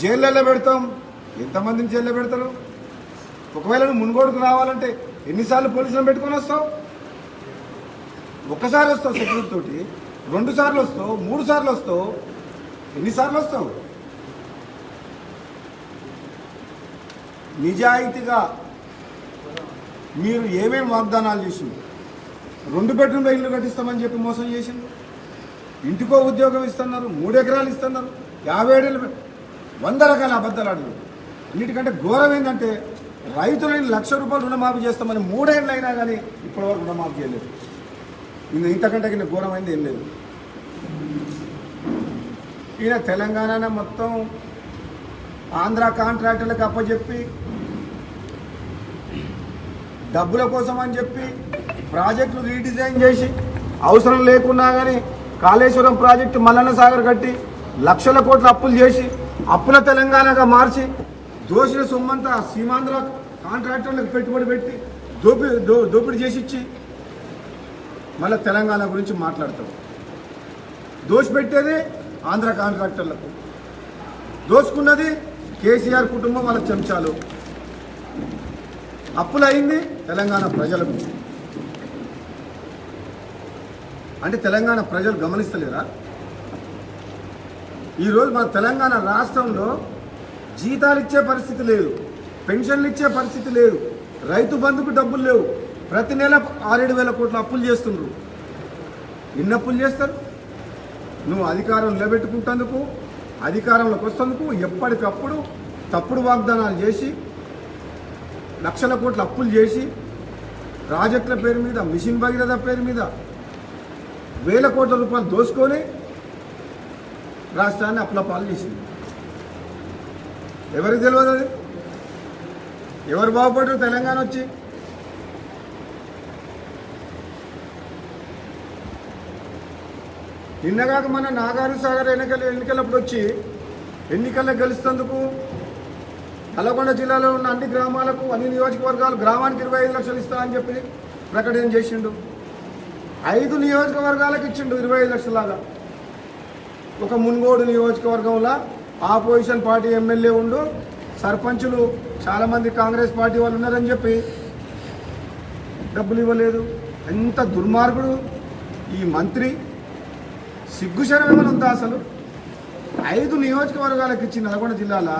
జైళ్ళల్లో పెడతాం. ఎంతమందిని జైల్లో పెడతారు? ఒకవేళ నువ్వు మున్గోడుకు రావాలంటే ఎన్నిసార్లు పోలీసులను పెట్టుకొని వస్తావు? ఒక్కసారి వస్తావు సెక్యూరిటీ తోటి రెండు సార్లు వస్తావు మూడు సార్లు వస్తావు ఎన్నిసార్లు వస్తావు? నిజాయితీగా మీరు ఏమేమి వాగ్దానాలు చేసిండు రెండు బెడ్రూమ్లో ఇల్లు కట్టిస్తామని చెప్పి మోసం చేసిండు ఇంటికో ఉద్యోగం ఇస్తున్నారు మూడు ఎకరాలు ఇస్తున్నారు యాభై ఏడేళ్ళు వంద రకాల అబద్ధాలు అడుగు అన్నిటికంటే ఘోరం ఏంటంటే రైతులని లక్ష రూపాయలు రుణమాఫీ చేస్తామని మూడేళ్ళు అయినా కానీ ఇప్పటివరకు రుణమాఫీ చేయలేదు. ఇంక ఇంతకంటే కింద ఘోరమైంది ఏం లేదు. ఈయన తెలంగాణ మొత్తం ఆంధ్ర కాంట్రాక్టర్లకు అప్పచెప్పి డబ్బుల కోసం అని చెప్పి ప్రాజెక్టులు రీడిజైన్ చేసి అవసరం లేకున్నా కానీ కాళేశ్వరం ప్రాజెక్టు మల్లన్న సాగర్ కట్టి లక్షల కోట్ల అప్పులు చేసి అప్పుల తెలంగాణగా మార్చి దోషుల సొమ్మంతా సీమాంధ్ర కాంట్రాక్టర్లకు పెట్టుబడి పెట్టి దోపి దో దోపిడీ చేసి ఇచ్చి మళ్ళీ తెలంగాణ గురించి మాట్లాడతాం. దోషి పెట్టేది ఆంధ్ర కాంట్రాక్టర్లకు. దోసుకున్నది కేసీఆర్ కుటుంబం వాళ్ళ చెంచాలు. అప్పులైంది తెలంగాణ ప్రజలకు. అంటే తెలంగాణ ప్రజలు గమనిస్తలేరా? ఈరోజు మన తెలంగాణ రాష్ట్రంలో జీతాలు ఇచ్చే పరిస్థితి లేదు పెన్షన్లు ఇచ్చే పరిస్థితి లేదు రైతు బంధుకు డబ్బులు లేవు. ప్రతి నెల ఆరేడు వేల కోట్ల అప్పులు చేస్తుండ్రు. ఎన్ని అప్పులు చేస్తారు? నువ్వు అధికారం నిలబెట్టుకుంటందుకు అధికారంలోకి వస్తేందుకు ఎప్పటికప్పుడు తప్పుడు వాగ్దానాలు చేసి లక్షల కోట్ల అప్పులు చేసి ప్రాజెక్టుల పేరు మీద మిషన్ భగీరథ పేరు మీద వేల కోట్ల రూపాయలు దోసుకొని రాష్ట్రాన్ని అప్పుల పాలు చేసింది ఎవరికి తెలియదు అది? ఎవరు బాగుపడరు తెలంగాణ వచ్చి. నిన్నగాక మన నాగారు సాగర్ ఎన్నికలు ఎన్నికలప్పుడు వచ్చి ఎన్నికల్లో గెలుస్తందుకు నల్లగొండ జిల్లాలో ఉన్న అన్ని గ్రామాలకు అన్ని నియోజకవర్గాలు గ్రామానికి ఇరవై ఐదు లక్షలు ఇస్తామని చెప్పి ప్రకటన చేసిండు. ఐదు నియోజకవర్గాలకు ఇచ్చిండు ఇరవై ఐదు లక్షలాగా ఒక మున్గోడు నియోజకవర్గంలో ఆపోజిషన్ పార్టీ ఎమ్మెల్యే ఉండు సర్పంచులు చాలామంది కాంగ్రెస్ పార్టీ వాళ్ళు ఉన్నారని చెప్పి డబ్బులు ఇవ్వలేదు. ఎంత దుర్మార్గుడు ఈ మంత్రి. సిగ్గుశరమేమని ఉందా అసలు. ఐదు నియోజకవర్గాలకు ఇచ్చిన నల్గొండ జిల్లాల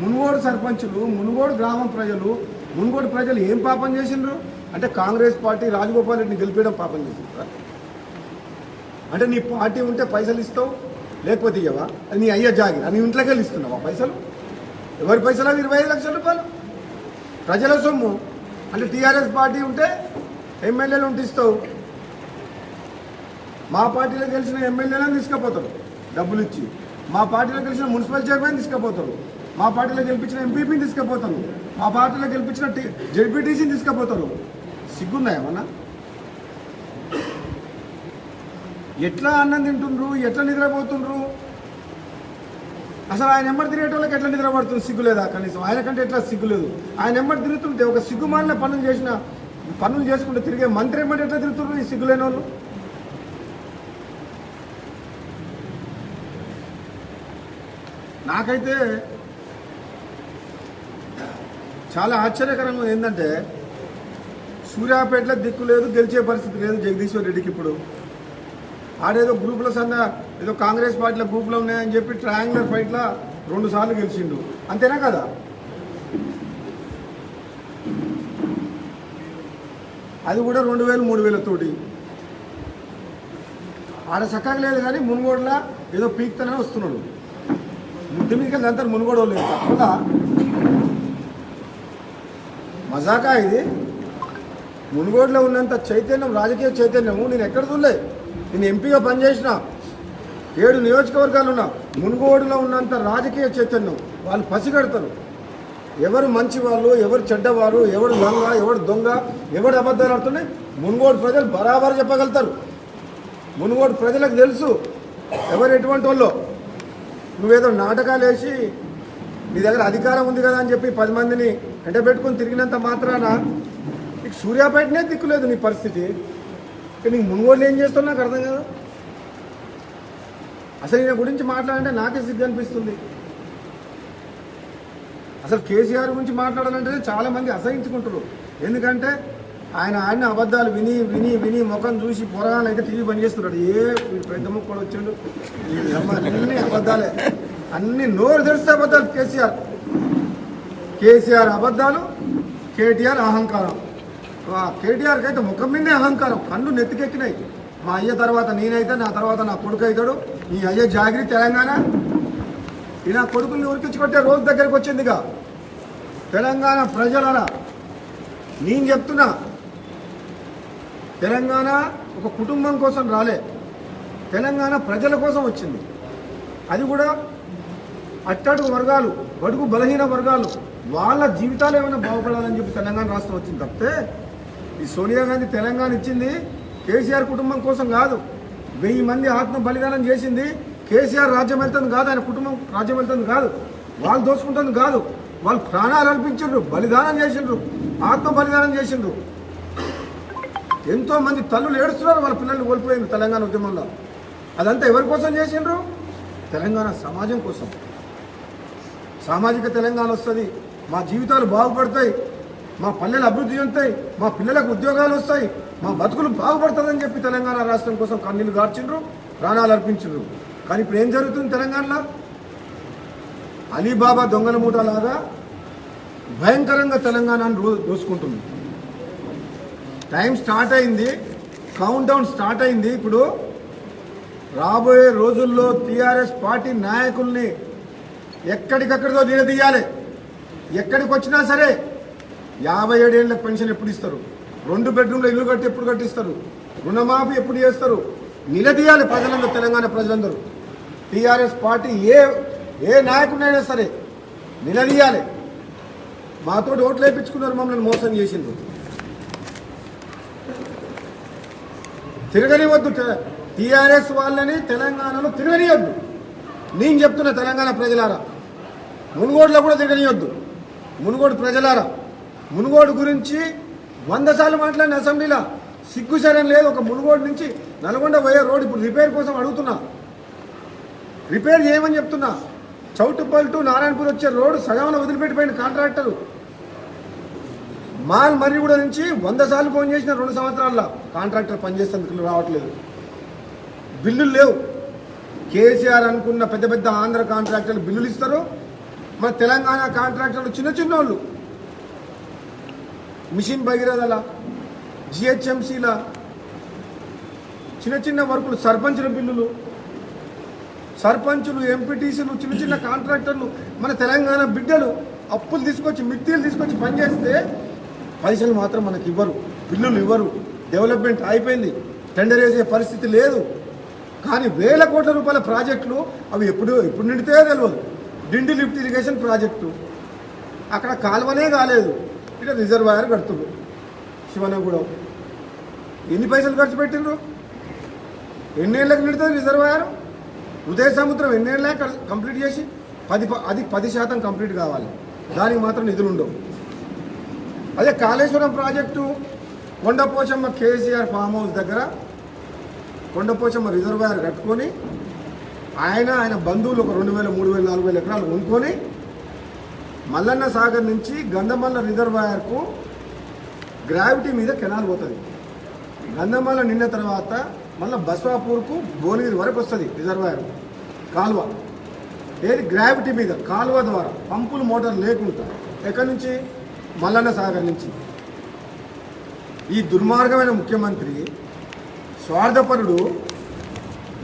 మునుగోడు సర్పంచులు మునుగోడు గ్రామం ప్రజలు మునుగోడు ప్రజలు ఏం పాపం చేసిండ్రు? అంటే కాంగ్రెస్ పార్టీ రాజగోపాల్ రెడ్డిని గెలిపేయడం పాపం చేసిండ్రు? అంటే నీ పార్టీ ఉంటే పైసలు ఇస్తావు లేకపోతే ఇవ్వవా అది నీ అయ్య జాగిరి. నీ ఇంట్లోకి వెళ్ళి ఇస్తున్నావా పైసలు? ఎవరి పైసలు? అవి ఇరవై ఐదు లక్షల రూపాయలు. ప్రజల సొమ్ము. అంటే టీఆర్ఎస్ పార్టీ ఉంటే ఎమ్మెల్యేలు ఉంటే ఇస్తావు. మా పార్టీలో గెలిచిన ఎమ్మెల్యేలను తీసుకుపోతారు. డబ్బులు ఇచ్చి. మా పార్టీలో గెలిచిన మున్సిపల్ చైర్మన్ తీసుకుపోతారు. మా పార్టీలో గెలిపించిన ఎంపీపీని తీసుకుపోతారు. మా పార్టీలో గెలిపించిన టీ జెడ్పీటీసీని తీసుకుపోతారు. సిగ్గున్నాయా ఎట్లా అన్నం తింటుండ్రు? ఎట్లా నిద్రపోతుండ్రు? అసలు ఆయన ఎంబడి తిరిగేటోళ్ళకి ఎట్లా నిద్రపడుతుంది? సిగ్గు లేదా కనీసం? ఆయన కంటే ఎట్లా సిగ్గు లేదు? ఆయన ఎంబడి తిరుగుతుంటే ఒక సిగ్గుమాలిన పనులు చేసిన పనులు చేసుకుంటే తిరిగే మంత్రి ఎంబడి ఎట్లా తిరుగుతుండ్రు? ఈ సిగ్గులేని వాళ్ళు నాకైతే చాలా ఆశ్చర్యకరంగా ఏంటంటే సూర్యాపేటలో దిక్కు లేదు గెలిచే పరిస్థితి లేదు జగదీశ్వర్ రెడ్డికి ఇప్పుడు. ఆడేదో గ్రూపుల సన్న ఏదో కాంగ్రెస్ పార్టీల గ్రూపులో ఉన్నాయని చెప్పి ట్రయాంగులర్ ఫైట్లో రెండు సార్లు గెలిచిండు. అంతేనా కదా? అది కూడా రెండు వేలు మూడు వేలతోటి ఆడ చక్కగా లేదు కానీ మునుగోడులా ఏదో పీక్తనే వస్తున్నాడు. ముద్దు మీదకి అంతా మునుగోడు లేదు తప్పదా మజాకా ఇది. మునుగోడులో ఉన్నంత చైతన్యం రాజకీయ చైతన్యము నేను ఎక్కడ చూడలేదు నేను ఎంపీగా పనిచేసిన ఏడు నియోజకవర్గాలు ఉన్నా మునుగోడులో ఉన్నంత రాజకీయ చైతన్యం వాళ్ళు పసిగడతారు. ఎవరు మంచి వాళ్ళు ఎవరు చెడ్డవారు ఎవడు దొంగ ఎవడు దొంగ ఎవడు అబద్ధాలు ఆడుతున్నాయి మునుగోడు ప్రజలు బరాబరు చెప్పగలుగుతారు. మునుగోడు ప్రజలకు తెలుసు ఎవరు ఎటువంటి వాళ్ళు. నువ్వేదో నాటకాలు వేసి నీ దగ్గర అధికారం ఉంది కదా అని చెప్పి పది మందిని ఎండబెట్టుకుని తిరిగినంత మాత్రాన నీకు సూర్యాపేటనే దిక్కులేదు నీ పరిస్థితి. నీకు మునుగోళ్ళు ఏం చేస్తావు నాకు అర్థం కదా. అసలు ఈయన గురించి మాట్లాడంటే నాకే సిగ్గు అనిపిస్తుంది. అసలు కేసీఆర్ గురించి మాట్లాడాలంటే చాలామంది అసహించుకుంటారు. ఎందుకంటే ఆయన ఆయన అబద్ధాలు విని విని విని ముఖం చూసి పొరగాలు అయితే టీవీ పనిచేస్తున్నాడు చేస్తున్నాడు. ఏ పెద్ద ముక్కలు వచ్చాడు? అన్ని అబద్ధాలే. అన్ని నోరు తెరిస్తే అబద్ధాలు కేసీఆర్. కేసీఆర్ అబద్ధాలు కేటీఆర్ అహంకారం. కేటీఆర్కి అయితే ముఖం మీదే అహంకారం కళ్ళు నెత్తికెక్కినాయి. మా అయ్య తర్వాత నేనైతే నా తర్వాత నా కొడుకు అవుతాడు. నీ అయ్య జాగిరి తెలంగాణ. ఈ నా ఉరికించుకుంటే రోజు దగ్గరికి వచ్చిందిగా. తెలంగాణ ప్రజలరా నేను చెప్తున్నా తెలంగాణ ఒక కుటుంబం కోసం రాలే. తెలంగాణ ప్రజల కోసం వచ్చింది. అది కూడా అట్టడుగు వర్గాలు బడుగు బలహీన వర్గాలు వాళ్ళ జీవితాలు ఏమైనా బాగుపడాలని చెప్పి తెలంగాణ రాష్ట్రం వచ్చింది తప్పితే ఈ సోనియా గాంధీ తెలంగాణ ఇచ్చింది కేసీఆర్ కుటుంబం కోసం కాదు. వెయ్యి మంది ఆత్మ బలిదానం చేసింది కేసీఆర్ రాజ్యం వెళ్తుంది కాదు ఆయన కుటుంబం రాజ్యం వెళ్తుంది కాదు. వాళ్ళు దోచుకుంటుంది కాదు. వాళ్ళు ప్రాణాలు అర్పించిండ్రు బలిదానం చేసిండ్రు ఆత్మ బలిదానం చేసిండ్రు. ఎంతో మంది తల్లులు ఏడుస్తున్నారు వాళ్ళ పిల్లల్ని కోల్పోయింది తెలంగాణ ఉద్యమంలో. అదంతా ఎవరి కోసం చేసిండ్రు? తెలంగాణ సమాజం కోసం. సామాజిక తెలంగాణ వస్తుంది మా జీవితాలు బాగుపడతాయి మా పల్లెలు అభివృద్ధి చెందుతాయి మా పిల్లలకు ఉద్యోగాలు వస్తాయి మా బతుకులు బాగుపడుతుందని చెప్పి తెలంగాణ రాష్ట్రం కోసం కన్నీళ్ళు గార్చిండ్రు ప్రాణాలు అర్పించరు కానీ ఇప్పుడు ఏం జరుగుతుంది తెలంగాణలో? అలీబాబా దొంగల మూట లాగా భయంకరంగా తెలంగాణను రో దోసుకుంటుంది. టైం స్టార్ట్ అయింది కౌంట్ డౌన్ స్టార్ట్ అయింది. ఇప్పుడు రాబోయే రోజుల్లో టీఆర్ఎస్ పార్టీ నాయకుల్ని ఎక్కడికక్కడితో నిలదీయాలి ఎక్కడికి వచ్చినా సరే యాభై ఏడేళ్ళకి పెన్షన్ ఎప్పుడు ఇస్తారు? రెండు బెడ్రూమ్ల ఇల్లు కట్టి ఎప్పుడు కట్టిస్తారు? రుణమాఫీ ఎప్పుడు చేస్తారు? నిలదీయాలి ప్రజలందరూ తెలంగాణ ప్రజలందరూ. టీఆర్ఎస్ పార్టీ ఏ ఏ నాయకుడైనా సరే నిలదీయాలి. మాతో ఓట్లు వేయించుకున్నారు మమ్మల్ని మోసం చేసింది తిరగనివద్దు టీఆర్ఎస్ వాళ్ళని తెలంగాణలో తిరగనియొద్దు. నేను చెప్తున్నా తెలంగాణ ప్రజలారా మునుగోడులో కూడా తిరగనియొద్దు. మునుగోడు ప్రజలారా మునుగోడు గురించి వంద సార్లు మాట్లాడిన అసెంబ్లీలో సిగ్గు సరైన లేదు. ఒక మునుగోడు నుంచి నల్గొండ పోయే రోడ్ ఇప్పుడు రిపేర్ కోసం అడుగుతున్నా. రిపేర్ చేయమని చెప్తున్నా. చౌటుపల్ టు నారాయణపూర్ వచ్చే రోడ్డు సగంలో వదిలిపెట్టిపోయిన కాంట్రాక్టరు. మాల్ మర్రిగూడ నుంచి వంద సార్లు ఫోన్ చేసిన రెండు సంవత్సరాల్లో కాంట్రాక్టర్ పనిచేసేందుకు రావట్లేదు. బిల్లులు లేవు. కేసీఆర్ అనుకున్న పెద్ద పెద్ద ఆంధ్ర కాంట్రాక్టర్లు బిల్లులు ఇస్తారు. మన తెలంగాణ కాంట్రాక్టర్లు చిన్న చిన్న వాళ్ళు మిషన్ భగీరథల జిహెచ్ఎంసీల చిన్న చిన్న వర్కులు సర్పంచుల బిల్లులు సర్పంచులు ఎంపీటీసీలు చిన్న చిన్న కాంట్రాక్టర్లు మన తెలంగాణ బిడ్డలు అప్పులు తీసుకొచ్చి మిత్తిలు తీసుకొచ్చి పనిచేస్తే పైసలు మాత్రం మనకి ఇవ్వరు బిల్లులు ఇవ్వరు. డెవలప్మెంట్ అయిపోయింది టెండర్ వేసే పరిస్థితి లేదు. కానీ వేల కోట్ల రూపాయల ప్రాజెక్టులు అవి ఎప్పుడు ఎప్పుడు నిండితే తెలియదు డిండి లిఫ్ట్ ఇరిగేషన్ ప్రాజెక్టు. అక్కడ కాలువనే కాలేదు. ఇక రిజర్వాయర్ కడుతున్నారు శివనగూడెం. ఎన్ని పైసలు ఖర్చు పెట్టిండ్రు? ఎన్నేళ్ళకి నిడుతుంది రిజర్వాయర్? ఉదయ సముద్రం ఎన్నేళ్ళ కంప్లీట్ చేసి పది ప- అది పది శాతం కంప్లీట్ కావాలి. దానికి మాత్రం నిధులు ఉండవు. అదే Kaleshwaram project Kondapochamma KCR farmhouse దగ్గర కొండపోచమ్మ రిజర్వాయర్ కట్టుకొని ఆయన ఆయన బంధువులు ఒక రెండు వేల మూడు వేల నాలుగు వేల ఎకరాలు కొనుక్కొని మల్లన్న సాగర్ నుంచి గంధమల్ల రిజర్వాయర్కు గ్రావిటీ మీద కెనాల్ పోతుంది. గంధమల్ల నిన్న తర్వాత మళ్ళీ బస్వాపూర్కు భువనగిరి వరకు వస్తుంది రిజర్వాయర్ కాలువ. ఏది గ్రావిటీ మీద కాలువ ద్వారా పంపులు మోటార్ లేకుండా ఎక్కడి నుంచి? మల్లన్న సాగర్ నుంచి. ఈ దుర్మార్గమైన ముఖ్యమంత్రి స్వార్థపరుడు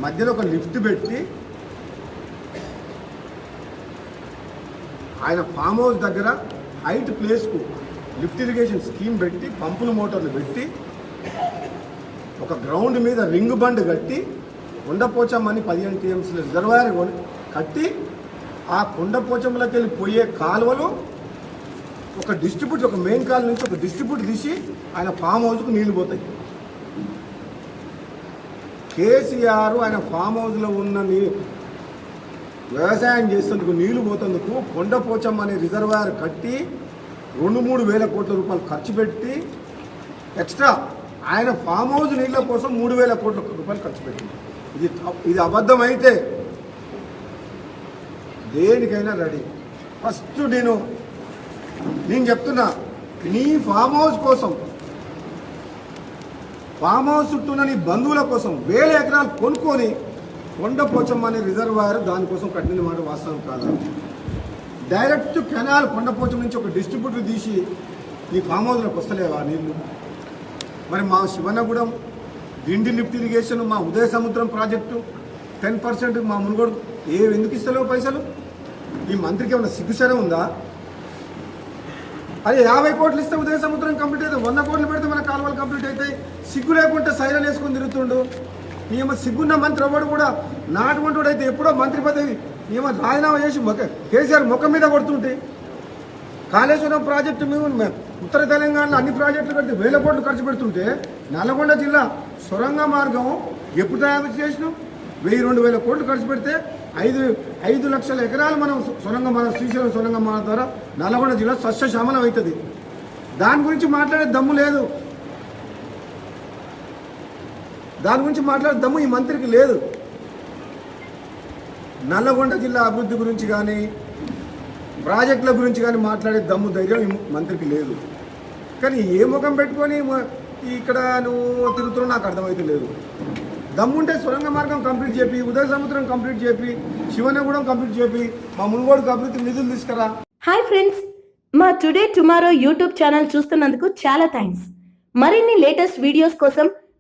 మధ్యలో ఒక లిఫ్ట్ పెట్టి ఆయన ఫామ్ హౌస్ దగ్గర హైట్ ప్లేస్కు లిఫ్ట్ ఇరిగేషన్ స్కీమ్ పెట్టి పంపుల మోటార్లు పెట్టి ఒక గ్రౌండ్ మీద రింగ్ బండ్ కట్టి కొండపోచమ్మని పదిహేను టీఎంసీల రిజర్వాయర్ కట్టి ఆ కొండపోచంలోకి వెళ్ళి పోయే కాలువలు ఒక డిస్ట్రిబ్యూట్ ఒక మెయిన్ కాల్ నుంచి ఒక డిస్ట్రిబ్యూట్ తీసి ఆయన ఫామ్ హౌస్కు నీళ్ళు పోతాయి. కేసీఆర్ ఆయన ఫామ్ హౌస్లో ఉన్న నీ వ్యవసాయం చేసేందుకు నీళ్ళు పోతేందుకు కొండపోచమ్మ అనే రిజర్వాయర్ కట్టి రెండు మూడు వేల కోట్ల రూపాయలు ఖర్చు పెట్టి ఎక్స్ట్రా ఆయన ఫామ్ హౌస్ నీళ్ళ కోసం మూడు వేల కోట్ల రూపాయలు ఖర్చు పెట్టింది. ఇది ఇది అబద్ధమైతే దేనికైనా రెడీ. ఫస్ట్ నేను నేను చెప్తున్నా నీ ఫామ్ హౌస్ కోసం ఫామ్ హౌస్ చుట్టూన్న నీ బంధువుల కోసం వేల ఎకరాలు కొనుక్కొని కొండపోచమ్మ అనే రిజర్వాయర్ దానికోసం కట్టిన మాట వాస్తవం కాదు. డైరెక్ట్ కెనాల్ కొండపోచమ్మ నుంచి ఒక డిస్ట్రిబ్యూటర్ తీసి ఈ ఫామ్ హౌస్లోకి వస్తలేవా నీళ్ళు మరి మా శివనగూడెం దిండి లిఫ్ట్ ఇరిగేషన్ మా ఉదయ సముద్రం ప్రాజెక్టు టెన్ పర్సెంట్ మా మునుగోడు ఏ ఎందుకు ఇస్తలేవు పైసలు? ఈ మంత్రికి ఏమైనా సిగ్గుసరే ఉందా? అరే యాభై కోట్లు ఇస్తే ఉదయ సముద్రం కంప్లీట్ అవుతుంది వంద కోట్లు పెడితే మన కాలువలు కంప్లీట్ అవుతాయి. సిగ్గు లేకుంటే సైరన్ వేసుకొని తిరుగుతుండు. ఈమె సిగ్గున్న మంత్రి ఎవడు కూడా నాటువంటి అయితే ఎప్పుడో మంత్రి పదవి ఈమె రాజీనామా చేసి మొక్క కేసీఆర్ ముఖం మీద కొడుతుంటే కాళేశ్వరం ప్రాజెక్టు మేము ఉత్తర తెలంగాణలో అన్ని ప్రాజెక్టులు కడితే వేల కోట్లు ఖర్చు పెడుతుంటే నల్గొండ జిల్లా సొరంగ మార్గం ఎప్పుడు తయారు చేసినాం? వెయ్యి రెండు వేల కోట్లు ఖర్చు పెడితే ఐదు ఐదు లక్షల ఎకరాలు మనం సొరంగ మన శ్రీశైలం సొరంగ మార్గం ద్వారా నల్గొండ జిల్లా సస్యశ్యామలం అవుతుంది. దాని గురించి మాట్లాడే దమ్ము లేదు. దాని గురించి మాట్లాడే దమ్ము ఈ మంత్రికి లేదు. నల్లగొండ జిల్లా అభివృద్ధి గురించి కానీ ప్రాజెక్టుల గురించి కానీ మాట్లాడే దమ్ము ధైర్యం ఈ మంత్రికి లేదు. కానీ ఏ ముఖం పెట్టుకొని ఇక్కడ నువ్వు తిరుగుతున్నావు నాకు అర్థమైతే లేదు. దమ్ముంటే సొరంగ మార్గం కంప్లీట్ చేపి ఉదయ సముద్రం కంప్లీట్ చేపి శివనగూడెం కంప్లీట్ చేపి మా మునుగోడుకు అభివృద్ధి నిధులు తీసుకురా. హాయ్ ఫ్రెండ్స్ మా టుడే టుమారో యూట్యూబ్ ఛానల్ చూస్తున్నందుకు చాలా థ్యాంక్స్ మరిన్ని లేటెస్ట్ వీడియోస్ కోసం